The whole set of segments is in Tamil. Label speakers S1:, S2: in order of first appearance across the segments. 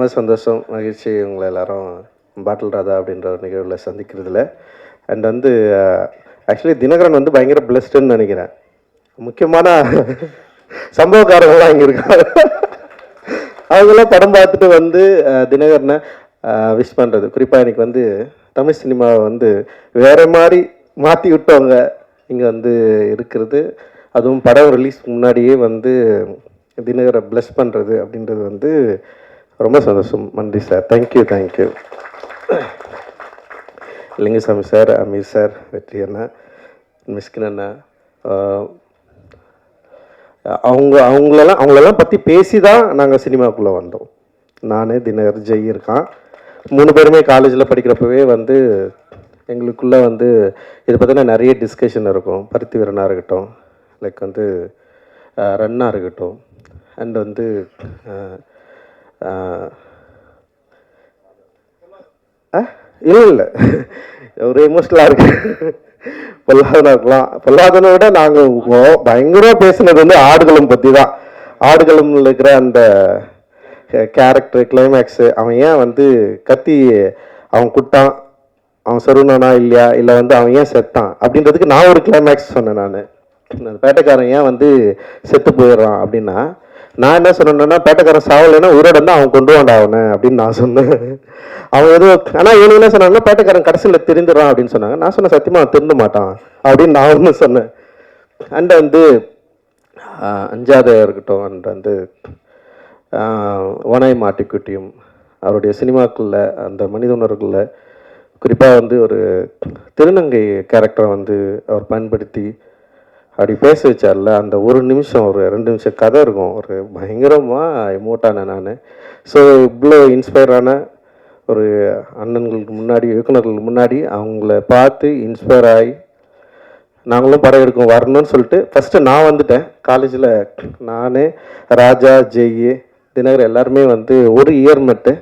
S1: ரொம்ப சந்தோஷம் மகிழ்ச்சி உங்களை எல்லாரும் பாட்டில் ராதா அப்படின்ற ஒரு நிகழ்வில் சந்திக்கிறதுல. அண்ட் வந்து ஆக்சுவலி தினகரன் வந்து பயங்கர பிளஸ்டுன்னு நினைக்கிறேன். முக்கியமான சம்பவக்காரங்களாம் இங்கே இருக்காங்க. அவங்களாம் படம் பார்த்துட்டு வந்து தினகரனை விஷ் பண்ணுறது குறிப்பாக எனக்கு வந்து தமிழ் சினிமாவை வந்து வேற மாதிரி மாற்றி விட்டவங்க இங்கே வந்து இருக்கிறது. அதுவும் படம் ரிலீஸ் முன்னாடியே வந்து தினகரை ப்ளஸ் பண்ணுறது அப்படின்றது வந்து ரொம்ப சந்தோஷம். நன்றி sir. Thank you thank you Lingusamy sir Ameer sir Vetri அண்ணா மிஸ்கின் அண்ணா அவங்க அவங்களெல்லாம் அவங்களெல்லாம் பற்றி பேசி தான் நாங்கள் சினிமாவுக்குள்ளே வந்தோம். நான் தினகர் ஜெய் இருக்கான். மூணு பேருமே காலேஜில் படிக்கிறப்பவே வந்து எங்களுக்குள்ளே வந்து இதை பற்றின நிறைய டிஸ்கஷன் இருக்கும். பருத்தி வீரனாக இருக்கட்டும் லைக் வந்து ரன்னாக இருக்கட்டும் அண்ட் வந்து இல்லை இல்லை. ஒரு எமோஷனலாக இருக்கு. பொல்லாதனா இருக்கலாம் பொல்லாதனை விட நாங்கள் பயங்கரமாக பேசுனது வந்து ஆடுகளம் பற்றி தான் ஆடுகளம்ல இருக்கிற அந்த கேரக்டர் கிளைமேக்ஸு அவன் ஏன் வந்து கத்தி அவன் குட்டான் அவன் சருணனா இல்லையா இல்லை வந்து அவன் ஏன் செத்தான்? அப்படின்றதுக்கு நான் ஒரு கிளைமேக்ஸ் சொன்னேன் நான். அந்த பேட்டைக்காரன் ஏன் வந்து செத்து போயிடுறான் அப்படின்னா நான் என்ன சொன்னேன்னா பேட்டைக்காரன் சாவலைன்னா உயிரோட தான் அவன் கொண்டு வாண்டா அவனை அப்படின்னு நான் சொன்னேன். அவன் எதுவும் ஆனால் இவனுக்கு என்ன சொன்னாங்கன்னா பேட்டைக்காரன் கடைசியில் திருந்துடுறான் அப்படின்னு சொன்னாங்க. நான் சொன்னேன் சத்தியமாக அவன் திருந்த மாட்டான் அப்படின்னு நான் ஒன்று சொன்னேன். அண்ட் வந்து ஆஹ், அஞ்சாவது இருக்கட்டும் அண்ட் வந்து ஆஹ், ஓனாய் மாட்டிக்குட்டியும் அவருடைய சினிமாக்குள்ள அந்த மனித உணர்வுகளில் குறிப்பாக வந்து ஒரு திருநங்கை கேரக்டரை வந்து அவர் பயன்படுத்தி அப்படி பேச வச்சார்ல அந்த ஒரு நிமிஷம் ஒரு ரெண்டு நிமிஷம் கதை இருக்கும். ஒரு பயங்கரமாக எமோட்டான நான். ஸோ இவ்வளோ இன்ஸ்பயரான ஒரு அண்ணன்களுக்கு முன்னாடி இயக்குநர்களுக்கு முன்னாடி அவங்கள பார்த்து இன்ஸ்பயர் ஆகி நாங்களும் படம் எடுக்கும் வரணும்னு சொல்லிட்டு ஃபஸ்ட்டு நான் வந்துட்டேன். காலேஜில் நான் ராஜா ஜெய் தினகர் எல்லாருமே வந்து ஒரு இயர் மெட்டு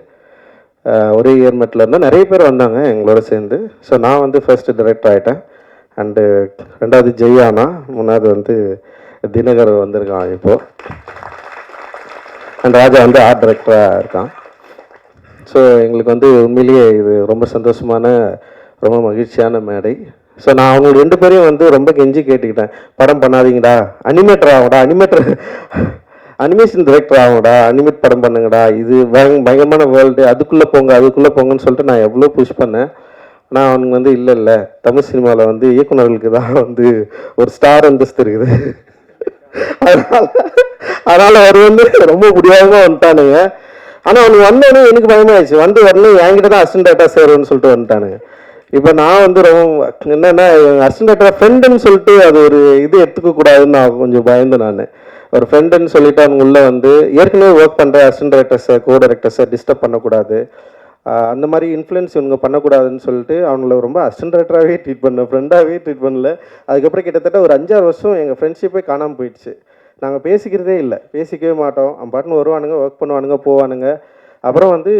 S1: ஒரே இயர் மெட்டில் இருந்தால் நிறைய பேர் வந்தாங்க எங்களோட சேர்ந்து. ஸோ நான் வந்து ஃபஸ்ட்டு டிரெக்டர் ஆகிட்டேன் அண்டு ரெண்டாவது ஜெய்யானா மூணாவது வந்து தினகர் வந்திருக்கான் இப்போது அண்ட் ராஜா வந்து ஆர்ட் டைரக்டராக இருக்கான். ஸோ எங்களுக்கு வந்து உண்மையிலேயே இது ரொம்ப சந்தோஷமான ரொம்ப மகிழ்ச்சியான மேடை. ஸோ நான் அவங்க ரெண்டு பேரையும் வந்து ரொம்ப கெஞ்சி கேட்டுக்கிட்டேன். படம் பண்ணாதீங்கடா அனிமேட்டர் ஆகும்டா அனிமேட்டர் அனிமேஷன் டிரெக்டர் ஆகும்டா அனிமேட் படம் பண்ணுங்கடா. இது பயங்கரமான வேர்ல்டு அதுக்குள்ளே போங்க அதுக்குள்ளே போங்கன்னு சொல்லிட்டு நான் எவ்வளோ புஷ் பண்ணேன். ஆனால் அவனுங்க வந்து இல்லை இல்லை தமிழ் சினிமாவில் வந்து இயக்குனர்களுக்கு தான் வந்து ஒரு ஸ்டார் அந்தஸ்து இருக்குது. அதனால அதனால அவர் வந்து ரொம்ப முடியாமல் வந்துட்டானுங்க. ஆனால் அவனுக்கு வந்தோடனே எனக்கு பயமாயிடுச்சு. வந்து வரல என்கிட்ட தான் அசிஸ்டன்ட் டேட்டா சேருன்னு சொல்லிட்டு வந்துட்டானுங்க. இப்போ நான் வந்து ரொம்ப என்னென்னா அசிஸ்டன்ட் டேட்டா ஃப்ரெண்டுன்னு சொல்லிட்டு அது ஒரு இது எடுத்துக்க கூடாதுன்னு நான் கொஞ்சம் பயந்தேன் நான். ஒரு ஃப்ரெண்டுன்னு சொல்லிட்டு அவங்க உள்ளே வந்து ஏற்கனவே ஒர்க் பண்ணுற அசிஸ்டன்ட் டேரக்டர்ஸை கோ டேரக்டர்ஸை டிஸ்டர்ப் பண்ணக்கூடாது. அந்த மாதிரி இன்ஃப்ளூயன்ஸ் இவங்க பண்ணக்கூடாதுன்னு சொல்லிட்டு அவங்கள ரொம்ப அசிஸ்டன்ட் ட்ரீட் பண்ண ஃப்ரெண்டாகவே ட்ரீட் பண்ணல. அதுக்கப்புறம் கிட்டத்தட்ட ஒரு அஞ்சாறு வருஷம் எங்கள் ஃப்ரெண்ட்ஷிப்பே காணாமல் போயிடுச்சு. நாங்கள் பேசிக்கிறதே இல்லை. பேசிக்கவே மாட்டோம். அவன் பாட்டுன்னு வருவானுங்க ஒர்க் பண்ணுவானுங்க போவானுங்க. அப்புறம் வந்து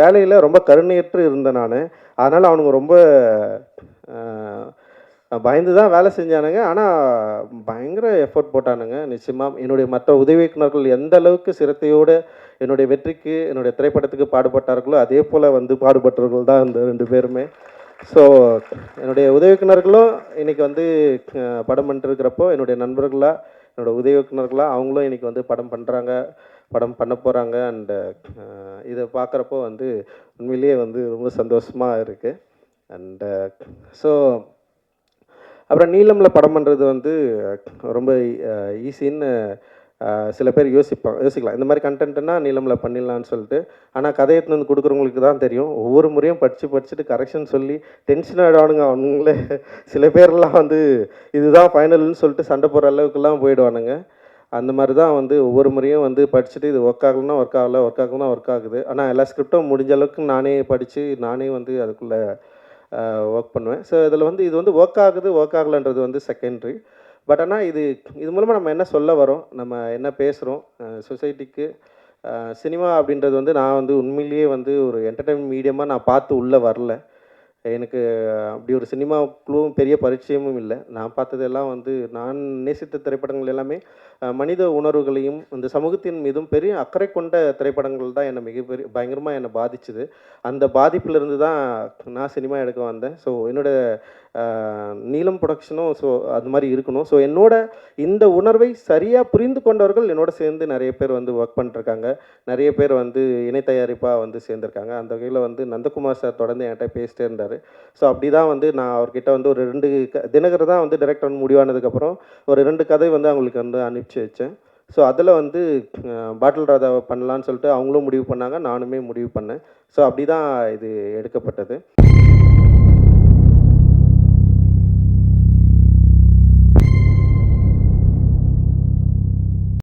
S1: வேலையில் ரொம்ப கருணையற்று இருந்தேன் நான். அதனால் அவனுங்க ரொம்ப பயந்து தான் வேலை செஞ்சானுங்க. ஆனால் பயங்கர எஃபோர்ட் போட்டானுங்க. நிச்சயமாக என்னுடைய மற்ற உதவி இயக்குநர்கள் எந்த அளவுக்கு சிரத்தையோடு என்னுடைய வெற்றிக்கு என்னுடைய திரைப்படத்துக்கு பாடுபட்டார்களோ அதே போல் வந்து பாடுபட்டவர்கள் தான் இந்த ரெண்டு பேருமே. ஸோ என்னுடைய உதவி இயக்குநர்களும் இன்றைக்கி வந்து படம் பண்ணிட்டுருக்கிறப்போ என்னுடைய நண்பர்களாக என்னோட உதவி இயக்குநர்களாக அவங்களும் இன்னைக்கு வந்து படம் பண்ணுறாங்க படம் பண்ண போகிறாங்க அண்டு இதை பார்க்குறப்போ வந்து உண்மையிலேயே வந்து ரொம்ப சந்தோஷமாக இருக்குது அண்டு ஸோ அப்புறம் நீளமில் படம் பண்ணுறது வந்து ரொம்ப e-, ஈஸின்னு சில பேர் யோசிப்பாங்க யோசிக்கலாம். இந்த மாதிரி கண்டென்ட்னா நீளமில் பண்ணிடலான்னு சொல்லிட்டு ஆனால் கதையை எடுத்துன்னு வந்து கொடுக்குறவங்களுக்கு தான் தெரியும். ஒவ்வொரு முறையும் படித்து படிச்சுட்டு கரெக்ஷன் சொல்லி டென்ஷன் ஆகிடுவானுங்க அவனுங்களே. சில பேர்லாம் வந்து இதுதான் ஃபைனல்னு சொல்லிட்டு சண்டை போடுற அளவுக்குலாம் போயிடுவானுங்க. அந்த மாதிரி தான் வந்து ஒவ்வொரு முறையும் வந்து படிச்சுட்டு இது ஒர்க் ஆகலன்னா ஒர்க் ஆகலை ஒர்க் ஆகலைன்னா ஒர்க் ஆகுது. ஆனால் எல்லா ஸ்கிரிப்டும் முடிஞ்ச அளவுக்கு நானே படித்து நானே வந்து அதுக்குள்ளே ஒர்க் பண்ணுவேன். ஸோ இதில் வந்து இது வந்து ஒர்க் ஆகுது ஒர்க் ஆகலைன்றது வந்து செகண்ட்ரி பட் ஆனால் இது இது மூலமாக நம்ம என்ன சொல்ல வரோம் நம்ம என்ன பேசுகிறோம் சொசைட்டிக்கு சினிமா அப்படின்றது வந்து நான் வந்து உண்மையிலேயே வந்து ஒரு என்டர்டைன்மெண்ட் மீடியமாக நான் பார்த்து உள்ளே வரல. எனக்கு அப்படி ஒரு சினிமாவுக்குள்ளும் பெரிய பரிச்சயமும் இல்லை. நான் பார்த்ததெல்லாம் வந்து நான் நேசித்த திரைப்படங்கள் எல்லாமே மனித உணர்வுகளையும் இந்த சமூகத்தின் மீதும் பெரிய அக்கறை கொண்ட திரைப்படங்கள் தான் என்னை மிகப்பெரிய பயங்கரமாக என்னை பாதிச்சுது. அந்த பாதிப்பிலிருந்து தான் நான் சினிமா எடுக்க வந்தேன். ஸோ என்னோட நீளம் ப்ரொடக்ஷனும் ஸோ அது மாதிரி இருக்கணும். ஸோ என்னோட இந்த உணர்வை சரியாக புரிந்து கொண்டவர்கள் என்னோட சேர்ந்து நிறைய பேர் வந்து ஒர்க் பண்ணிருக்காங்க நிறைய பேர் வந்து இணை தயாரிப்பாக வந்து சேர்ந்துருக்காங்க. அந்த வகையில் வந்து நந்தகுமார் சார் தொடர்ந்து என்கிட்ட பேசிட்டே இருந்தார். ஸோ அப்படி தான் வந்து நான் அவர்கிட்ட வந்து ஒரு ரெண்டு க தினகர் தான் வந்து டைரக்டர் முடிவானதுக்கப்புறம் ஒரு ரெண்டு கதை வந்து அவங்களுக்கு வந்து அனுப்பிச்சி வச்சேன். ஸோ அதில் வந்து பாட்டில் ராதாவை பண்ணலான்னு சொல்லிட்டு அவங்களும் முடிவு பண்ணாங்க. நானுமே முடிவு பண்ணேன். ஸோ அப்படி தான் இது எடுக்கப்பட்டது.